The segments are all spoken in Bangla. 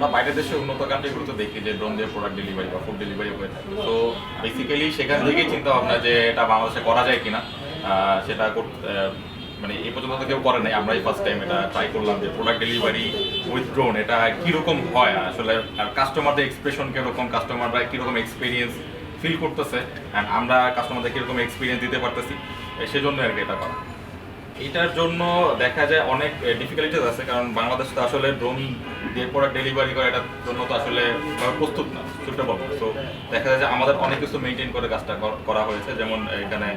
আমরা বাইরের দেশে উন্নত কান্ট্রিগুলোতে দেখি যে ড্রোন দিয়ে প্রোডাক্ট ডেলিভারি বা ফুড ডেলিভারি হয়ে থাকে। তো বেসিক্যালি সেখান থেকেই চিন্তা ভাবনা যে এটা বাংলাদেশে করা যায় কিনা সেটা মানে এই পর্যন্ত তো কেউ করে নাই। আমরাই ফার্স্ট টাইম এটা ট্রাই করলাম যে প্রোডাক্ট ডেলিভারি উইথ ড্রোন এটা কীরকম হয়? আসলে, আর কাস্টমারদের এক্সপ্রেশন কীরকম কাস্টমাররা কীরকম এক্সপিরিয়েন্স ফিল করতেছে অ্যান্ড আমরা কাস্টমারদের কীরকম এক্সপিরিয়েন্স দিতে পারতেছি সেজন্য আর কি এটা করা। এটার জন্য দেখা যায় অনেক ডিফিকাল্টিস আছে, কারণ বাংলাদেশ তো আসলে ড্রোন দিয়ে প্রোডাক্ট ডেলিভারি করা এটার জন্য তো আসলে প্রস্তুত না সুইটেবল তো দেখা যায় যে আমাদের অনেক কিছু মেনটেন করে কাজটা করা হয়েছে, যেমন এখানে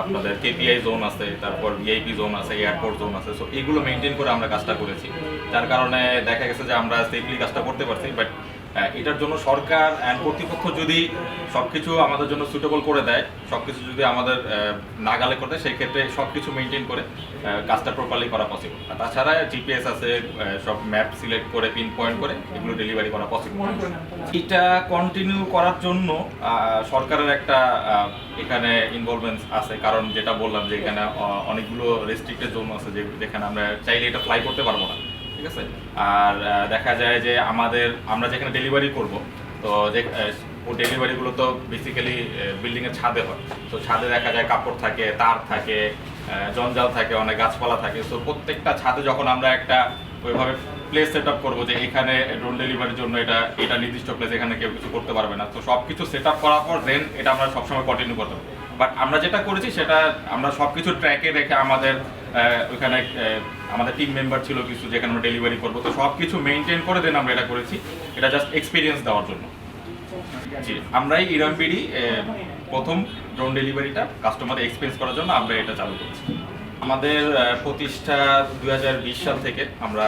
আপনাদের কেপিআই জোন আছে, তারপর ভিআইপি জোন আছে এয়ারপোর্ট জোন আছে সো এগুলো মেনটেন করে আমরা কাজটা করেছি। যার কারণে দেখা গেছে যে আমরা সেফলি কাজটা করতে পারছি বাট এটার জন্য সরকার কর্তৃপক্ষ যদি সবকিছু আমাদের জন্য সুটেবল করে দেয়, সবকিছু যদি আমাদের নাগালে করে দেয় সেই ক্ষেত্রে সবকিছু মেনটেন করে কাজটা প্রপারলি করা পসিবল আর তাছাড়া জিপিএস আছে সব ম্যাপ সিলেক্ট করে পিন পয়েন্ট করে, এগুলো ডেলিভারি করা পসিবল এটা কন্টিনিউ করার জন্য সরকারের একটা এখানে ইনভলভমেন্ট আছে। কারণ যেটা বললাম যে এখানে অনেকগুলো রেস্ট্রিক্টেড জোন আছে যেখানে আমরা চাইলে এটা ফ্লাই করতে পারব না। ঠিক আছে? আর দেখা যায় যে আমাদের, আমরা যেখানে ডেলিভারি করব, তো যে ও ডেলিভারিগুলো তো বেসিক্যালি বিল্ডিং এর ছাদে হয়। তো ছাদে দেখা যায় কাপড় থাকে, তার থাকে জঞ্জাল থাকে, অনেক গাছপালা থাকে। তো প্রত্যেকটা ছাদে যখন আমরা একটা ওইভাবে প্লেস সেট আপ করব যে এখানে ড্রোন ডেলিভারির জন্য এটা এটা নির্দিষ্ট প্লেস এখানে কেউ কিছু করতে পারবে না। তো সব কিছু সেট আপ করার পর দেন এটা আমরা সবসময় কন্টিনিউ করতে বাট আমরা যেটা করেছি সেটা, আমরা সব কিছু ট্র্যাকে রেখে আমাদের ওইখানে আমাদের টিম মেম্বার ছিল কিছু যেখানে আমরা ডেলিভারি করব। তো সব কিছু মেনটেন করে দেন আমরা এটা করেছি। এটা জাস্ট এক্সপিরিয়েন্স দেওয়ার জন্য। জি, আমরাই ইরামবিডি প্রথম ড্রোন ডেলিভারিটা কাস্টমার এক্সপিরিয়েন্স করার জন্য আমরা এটা চালু করেছি। আমাদের প্রতিষ্ঠা দু হাজার বিশ সাল থেকে আমরা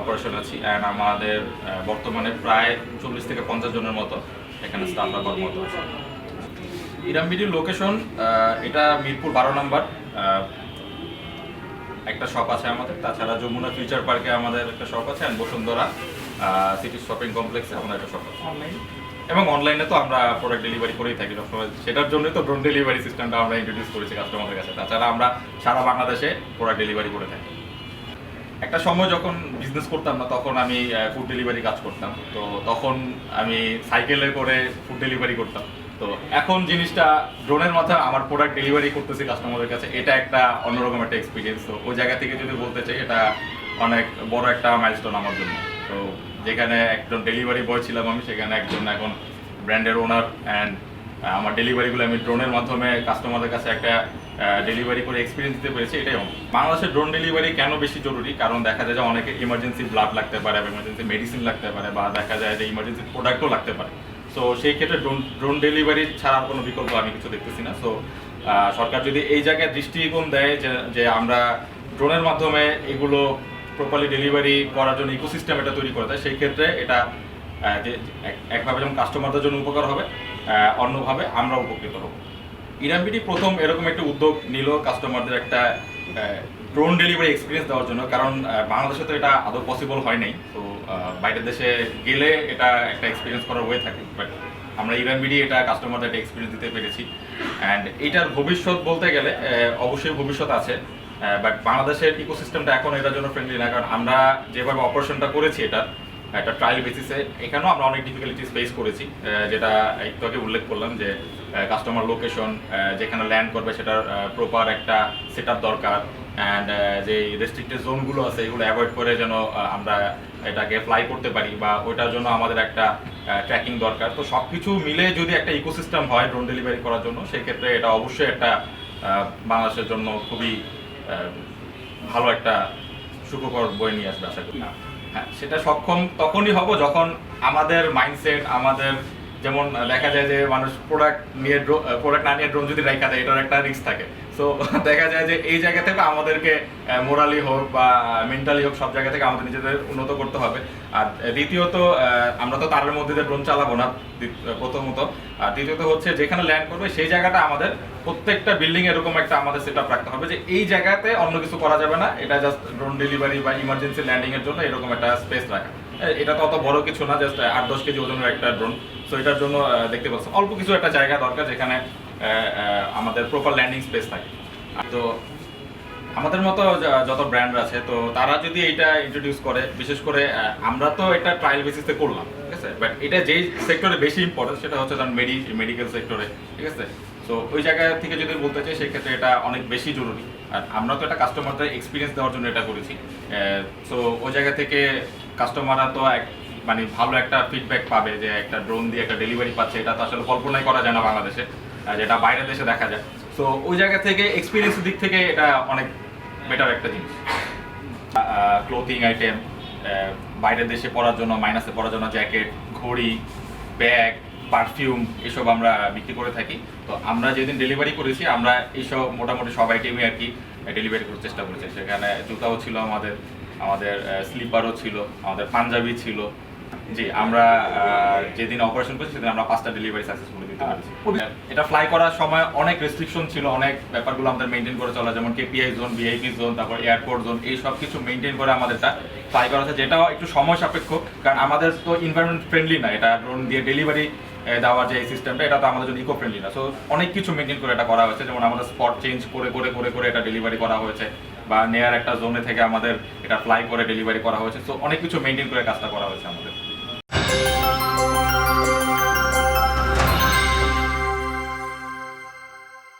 অপারেশন আছি। অ্যান্ড আমাদের বর্তমানে প্রায় চল্লিশ থেকে পঞ্চাশ জনের মতো এখানে স্টাফরা কর্মরত আছে। ইরামবিডির লোকেশন এটা মিরপুর বারো নম্বর একটা শপ আছে আমাদের তাছাড়া যমুনা ফিউচার পার্কে আমাদের একটা শপ আছে অ্যান্ড বসুন্ধরা সিটি শপিং কমপ্লেক্সে আমাদের একটা শপ আছে। এবং অনলাইনে তো আমরা প্রোডাক্ট ডেলিভারি করেই থাকি সবসময় সেটার জন্যই তো ড্রোন ডেলিভারি সিস্টেমটা আমরা ইন্ট্রোডিউস করেছি কাস্টমারদের কাছে। তাছাড়া আমরা সারা বাংলাদেশে প্রোডাক্ট ডেলিভারি করে থাকি। একটা সময় যখন বিজনেস করতাম না তখন আমি ফুড ডেলিভারি কাজ করতাম। তো তখন আমি সাইকেলে করে ফুড ডেলিভারি করতাম। তো এখন জিনিসটা ড্রোনের মাথায় আমার প্রোডাক্ট ডেলিভারি করতেছি কাস্টমারের কাছে, এটা একটা অন্যরকম একটা এক্সপিরিয়েন্স তো ওই জায়গা থেকে যদি বলতে চাই, এটা অনেক বড় একটা মাইলস্টোন আমার জন্য। তো যেখানে একজন ডেলিভারি বয় ছিলাম আমি, সেখানে একজন এখন ব্র্যান্ডের ওনার অ্যান্ড আমার ডেলিভারিগুলো আমি ড্রোনের মাধ্যমে কাস্টমারদের কাছে একটা ডেলিভারি করে এক্সপিরিয়েন্স দিতে পেরেছি, এটাই অনেক। বাংলাদেশের ড্রোন ডেলিভারি কেন বেশি জরুরি? কারণ দেখা যায় যে অনেকে ইমার্জেন্সি ব্লাড লাগতে পারে বা ইমার্জেন্সি মেডিসিন লাগতে পারে বা দেখা যায় যে ইমার্জেন্সি প্রোডাক্টও লাগতে পারে। সো সেই ক্ষেত্রে ড্রোন ড্রোন ডেলিভারি ছাড়া কোনো বিকল্প আমি কিছু দেখতেছি না। সো সরকার যদি এই জায়গায় দৃষ্টিকোণ দেয় যে আমরা ড্রোনের মাধ্যমে এগুলো প্রপারলি ডেলিভারি করার জন্য ইকোসিস্টেম এটা তৈরি করে দেয় সেই ক্ষেত্রে এটা এক- একভাবে যেমন কাস্টমারদের জন্য উপকার হবে অন্যভাবে আমরা উপকৃত হব। ইরামবিডি প্রথম এরকম একটা উদ্যোগ নিল কাস্টমারদের একটা ড্রোন ডেলিভারি এক্সপিরিয়েন্স দেওয়ার জন্য, কারণ বাংলাদেশে তো এটা আদৌ পসিবল হয় নাই। তো বাইরের দেশে গেলে এটা একটা এক্সপিরিয়েন্স করার হয়ে থাকে। বাট আমরা ইরামবিডি এটা কাস্টমারদের একটা এক্সপিরিয়েন্স দিতে পেরেছি। অ্যান্ড এটার ভবিষ্যৎ বলতে গেলে অবশ্যই ভবিষ্যৎ আছে। বাট বাংলাদেশের ইকোসিস্টেমটা এখন এটার জন্য ফ্রেন্ডলি না। কারণ আমরা যেভাবে অপারেশনটা করেছি এটা, একটা ট্রায়াল বেসিসে এখানেও আমরা অনেক ডিফিকাল্টিস ফেস করেছি। যেটা একটু আগে উল্লেখ করলাম যে কাস্টমার লোকেশন যেখানে ল্যান্ড করবে সেটার প্রপার একটা সেট দরকার। অ্যান্ড যে রেস্ট্রিক্টেড জোনগুলো আছে, এগুলো অ্যাভয়েড করে যেন আমরা এটাকে ফ্লাই করতে পারি বা ওইটার জন্য আমাদের একটা ট্র্যাকিং দরকার। তো সব কিছু মিলে যদি একটা ইকোসিস্টেম হয় ড্রোন ডেলিভারি করার জন্য, সেক্ষেত্রে এটা অবশ্যই একটা বাংলাদেশের জন্য খুবই ভালো একটা সুখকর বই নিয়ে আসবে আশা করি। হ্যাঁ সেটা সক্ষম তখনই হব যখন আমাদের মাইন্ডসেট আমাদের যেমন দেখা যায় যে মানুষ প্রোডাক্ট নিয়ে প্রোডাক্ট না নিয়ে ড্রোন যদি রেখা দেয়, এটার একটা রিস্ক থাকে। সো দেখা যায় যে এই জায়গা থেকে আমাদেরকে মোরালি হোক বা মেন্টালি হোক সব জায়গা থেকে আমাদের নিজেদের উন্নত করতে হবে। আর দ্বিতীয়ত আমরা তো তারের মধ্যে ড্রোন চালাবো না প্রথমত। আর দ্বিতীয়ত হচ্ছে যেখানে ল্যান্ড করবে, সেই জায়গাটা আমাদের প্রত্যেকটা বিল্ডিং এরকম একটা আমাদের সেট আপ রাখতে হবে যে এই জায়গাতে অন্য কিছু করা যাবে না। এটা জাস্ট ড্রোন ডেলিভারি বা ইমার্জেন্সি ল্যান্ডিং এর জন্য এরকম একটা স্পেস রাখা। এটা তো অত বড় কিছু না জাস্ট আট দশ কেজি ওজনের একটা ড্রোন সো এটার জন্য দেখতে পাচ্ছেন অল্প কিছু একটা জায়গা দরকার যেখানে আমাদের প্রপার ল্যান্ডিং স্পেস থাকে। তো আমাদের মতো যত ব্র্যান্ড আছে, তো তারা যদি এটা ইন্ট্রোডিউস করে, বিশেষ করে আমরা তো এটা ট্রায়াল বেসিসে করলাম, ঠিক আছে? বাট এটা যেই সেক্টরে বেশি ইম্পর্টেন্ট সেটা হচ্ছে তার মেডি মেডিকেল সেক্টরে ঠিক আছে? সো ওই জায়গা থেকে যদি বলতে চাই, সেক্ষেত্রে এটা অনেক বেশি জরুরি। আর আমরা তো এটা কাস্টমারদের এক্সপিরিয়েন্স দেওয়ার জন্য এটা করেছি। সো ওই জায়গা থেকে কাস্টমাররা তো এক মানে ভালো একটা ফিডব্যাক পাবে যে একটা ড্রোন দিয়ে একটা ডেলিভারি পাচ্ছে, এটা তো আসলে কল্পনাই করা যায় না বাংলাদেশে। যেটা বাইরের দেশে দেখা যায়। সো ওই জায়গা থেকে এক্সপিরিয়েন্সের দিক থেকে এটা অনেক বেটার একটা জিনিস। ক্লোথিং আইটেম বাইরের দেশে পরার জন্য মাইনাসে পরার জন্য জ্যাকেট ঘড়ি ব্যাগ পারফিউম এসব আমরা বিক্রি করে থাকি। তো আমরা যেদিন ডেলিভারি করেছি, আমরা এইসব মোটামুটি সব আইটেমই আর কি ডেলিভারি করার চেষ্টা করেছি। সেখানে জুতাও ছিল আমাদের আমাদের স্লিপারও ছিল, আমাদের পাঞ্জাবি ছিল জি আমরা যেদিন অপারেশন করেছি সেদিন আমরা পাঁচটা ডেলিভারি সাকসেসফুলি দিতে পেরেছি। এটা ফ্লাই করার সময় অনেক রেস্ট্রিকশন ছিল অনেক ব্যাপারগুলো আমাদের মেনটেন করে চলা যেমন কেপিআই জোন ভিআইপি জোন তারপর এয়ারপোর্ট জোন এই সব কিছু মেনটেন করে আমাদেরটা ফ্লাই করা হচ্ছে যেটাও একটু সময় সাপেক্ষ কারণ আমাদের তো এনভায়রনমেন্ট ফ্রেন্ডলি না এটা ড্রোন দিয়ে ডেলিভারি দেওয়ার যে সিস্টেমটা এটা তো আমাদের জন্য ইকো ফ্রেন্ডলি না। সো অনেক কিছু মেনটেন করে এটা করা হয়েছে যেমন আমাদের স্পট চেঞ্জ করে করে করে করে এটা ডেলিভারি করা হয়েছে বা নেয়ার একটা জোনে থেকে আমাদের এটা ফ্লাই করে ডেলিভারি করা হয়েছে সো অনেক কিছু মেনটেন করে কাজটা করা হয়েছে আমাদের।